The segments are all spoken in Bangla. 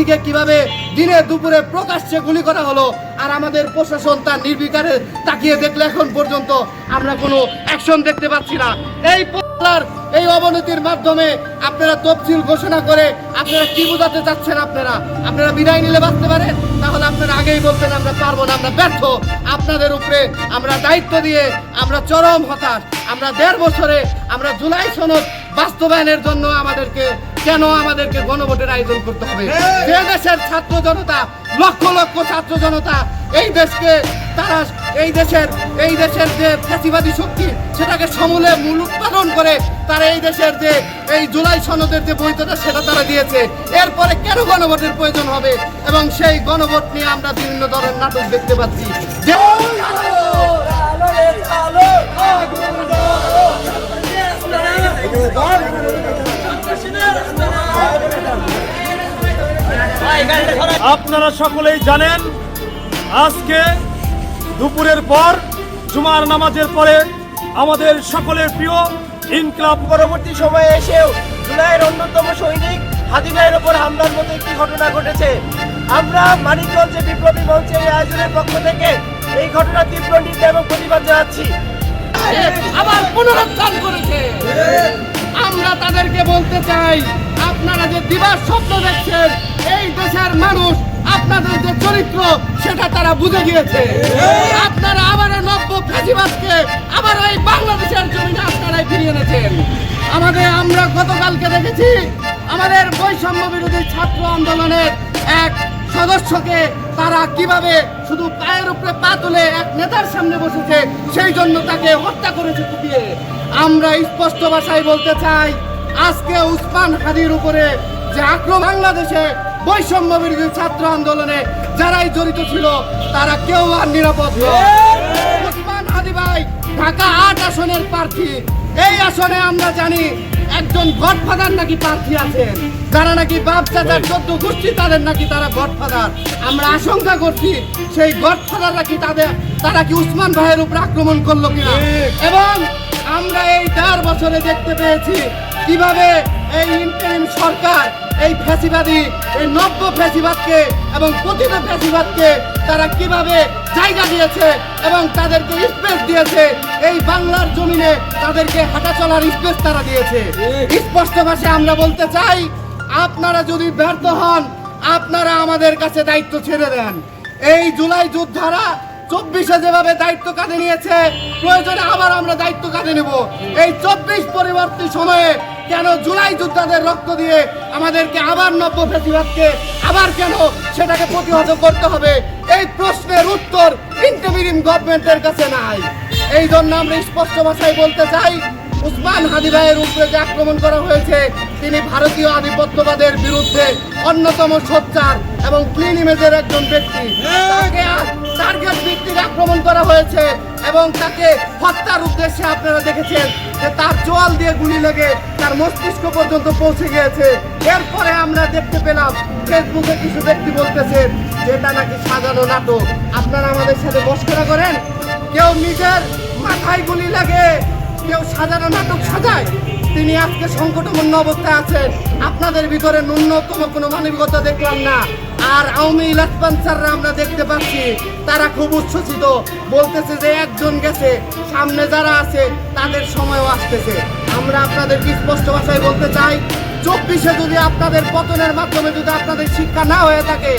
প্রার্থীকে কীভাবে দিনে দুপুরে প্রকাশ্যে গুলি করা হলো আর আমাদের প্রশাসন তার নির্বিকারে তাকিয়ে দেখলে এখন পর্যন্ত আমরা কোনো অ্যাকশন দেখতে পাচ্ছি না। এই এই অবনতির মাধ্যমে আপনারা তফসিল ঘোষণা করে আপনারা কি বোঝাতে চাচ্ছেন আপনারা? আপনারা বিদায় নিলে বাঁচতে পারেন? তাহলে আপনারা আগেই বলতেন আমরা পারব না, আমরা ব্যর্থ। আপনাদের উপরে আমরা দায়িত্ব দিয়ে আমরা চরম হতাশ। আমরা দেড় বছরে আমরা জুলাই সনদ বাস্তবায়নের জন্য আমাদেরকে কেন আমাদেরকে গণভোটের আয়োজন করতে হবে? যে দেশের ছাত্র জনতা লক্ষ লক্ষ ছাত্র জনতা এই দেশকে তারা এই দেশের এই দেশের যে ফ্যাসিবাদী শক্তি সেটাকে সমূলে মূল উৎপাদন করে তারা এই দেশের যে এই জুলাই সনদের যে বৈধতা সেটা তারা দিয়েছে। এরপরে কেন গণভোটের প্রয়োজন হবে? এবং সেই গণভোট নিয়ে আমরা বিভিন্ন ধরনের নাটক দেখতে পাচ্ছি। যে আপনারা সকলেই জানেন, আজকে দুপুরের পর জুমার নামাজের পরে আমাদের সকলের প্রিয় ইনকলাব পরবর্তী সময়ে এসেও জুলাইয়ের অন্যতম সৈনিক হাদি ভাইয়ের ওপর হামলার মতো একটি ঘটনা ঘটেছে। আমরা মানিকগঞ্জ বিপ্লবী মঞ্চে এই আয়োজনের পক্ষ থেকে এই ঘটনার তীব্র নিন্দা এবং প্রতিবাদ জানাচ্ছি। আবার পুনরুত্থান করেছে। আমরা তাদেরকে বলতে চাই, আপনারা যে দিবার স্বপ্ন দেখছেন, এই দেশের মানুষ, আপনাদের যে চরিত্র, সেটা তারা বুঝে গিয়েছে। আপনারা আবার নব্য ফ্যাসিবাদকে আবার এই বাংলাদেশের জমিনে আপনারাই ফিরিয়ে এনেছেন। আমাদের আমরা গতকালকে দেখেছি, আমাদের বৈষম্য বিরোধী ছাত্র আন্দোলনের এক সদস্যকে তারা কীভাবে শুধু পায়ের উপরে পা তুলে এক নেতার সামনে বসেছে সেই জন্য তাকে হত্যা করেছে কুপিয়ে। আমরা স্পষ্ট ভাষায় বলতে চাই আজকে উসমান হাদির উপরে যে আক্রমণ বাংলাদেশে বৈষম্য বিরোধী ছাত্র আন্দোলনে যারাই জড়িত ছিল তারা কেউ আর নিরাপদ নয়। উসমান হাদি ভাই ঢাকা আট আসনের প্রার্থী। এই আসনে আমরা জানি একজন গডফাদার নাকি প্রার্থী আছেন। যারা নাকি বাপ চাচার চোদ্দ গোষ্ঠী তাদের নাকি তারা গডফাদার। আমরা আশঙ্কা করছি সেই গডফাদার নাকি তাদের তারা কি উসমান ভাইয়ের উপর আক্রমণ করল কিনা? এবং আমরা এই চার বছরে দেখতে পেয়েছি কীভাবে এই ইন্টারিম সরকার এই ফ্যাসিবাদী এই নব্য ফ্যাসিবাদকে এবং প্রতিটা ফ্যাসিবাদকে তারা কীভাবে জায়গা দিয়েছে এবং তাদেরকে স্পেস দিয়েছে, এই বাংলার জমিনে তাদেরকে হাঁটা চলার স্পেস তারা দিয়েছে। স্পষ্ট ভাষায় আমরা বলতে চাই, আপনারা যদি ব্যর্থ হন, আপনারা আমাদের কাছে দায়িত্ব ছেড়ে দেন। এই জুলাই যোদ্ধারা চব্বিশে যেভাবে দায়িত্ব কাঁধে নিয়েছে, প্রয়োজনে আবার আমরা দায়িত্ব কাঁধে নেব। এই চব্বিশ পরিবর্তী সময়ে কেন জুলাই যোদ্ধাদের রক্ত দিয়ে আমাদেরকে আবার নব্য ফেসিবাদকে আবার কেন সেটাকে প্রতিহত করতে হবে? এই প্রশ্নের উত্তর ইন্টারিম গভর্নমেন্টের কাছে নাই। এই জন্য আমরা স্পষ্ট ভাষায় বলতে চাই উসমান হাদি ভাইয়ের উপরে যে আক্রমণ করা হয়েছে, তিনি ভারতীয় আধিপত্যবাদের বিরুদ্ধে অন্যতম সোচ্চার এবং ক্লিন ইমেজের একজন ব্যক্তি। টার্গেট ভিত্তিক আক্রমণ করা হয়েছে এবং তাকে হত্যার উদ্দেশ্যে আপনারা দেখেছেন যে তার জল দিয়ে গুলি লেগে তার মস্তিষ্ক পর্যন্ত পৌঁছে গিয়েছে। এরপরে আমরা দেখতে পেলাম, ফেসবুকে কিছু ব্যক্তি বলতেছেন যেটা নাকি সাজানো নাটক। আপনারা আমাদের সাথে মস্করা করেন? কেউ নিজের মাথায় গুলি লাগে কেউ সাজানো নাটক সাজায়, তিনি আজকে সংকটপূর্ণ অবস্থায় আছেন। আপনাদের ভিতরে ন্যূনতম কোনো মানবিকতা দেখলাম না। আর আওয়ামী ইলাসপান্সাররা আমরা দেখতে পাচ্ছি, তারা খুব উচ্ছ্বসিত। বলতেছে যে একজন গেছে, সামনে যারা আছে, তাদের সময়ও আসতেছে। আমরা আপনাদেরকে স্পষ্ট ভাষায় বলতে চাই, চব্বিশে যদি আপনাদের পতনের মাধ্যমে যদি আপনাদের শিক্ষা না হয়ে থাকে,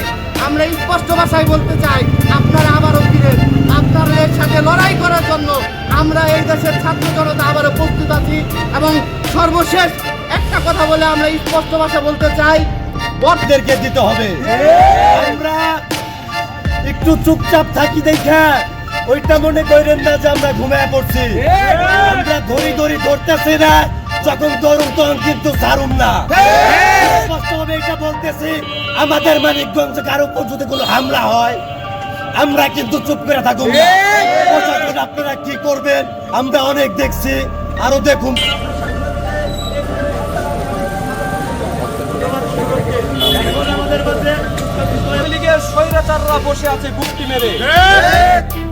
আমরা স্পষ্ট ভাষায় বলতে চাই, আপনারা আবারও ফিরেন। আপনাদের সাথে লড়াই করার জন্য আমরা এই দেশের ছাত্র জনতা প্রস্তুত আছি এবং সর্বশেষ একটা কথা বলে আমরা স্পষ্ট ভাষা বলতে চাই বটদেরকে দিতে হবে। আমরা একটু চুপচাপ থাকি দেখা, ওইটা মনে করেন না যে আমরা ঘুমায় পড়ছি। আমরা ধরি ধরি ধরতেছি না, যখন ধরুন তখন কিন্তু ছাড়ুন না। স্পষ্টভাবে এটা বলতেছি, আমাদের মানিকগঞ্জ কারও উপর যদি কোনো হামলা হয়, আমরা কিন্তু চুপ করে থাকুন আপনারা কি করবেন? আমরা অনেক দেখছি আরও দেখুন। বসে আছে গুপ্তি মেরে।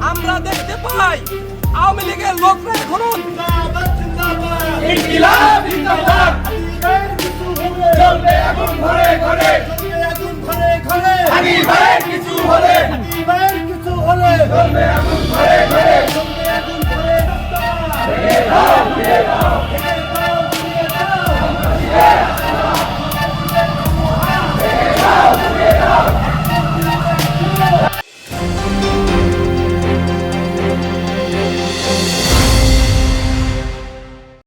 আমরা দেখতে পাই আওয়ামী লীগের কিছু হলে। কিছু হলে।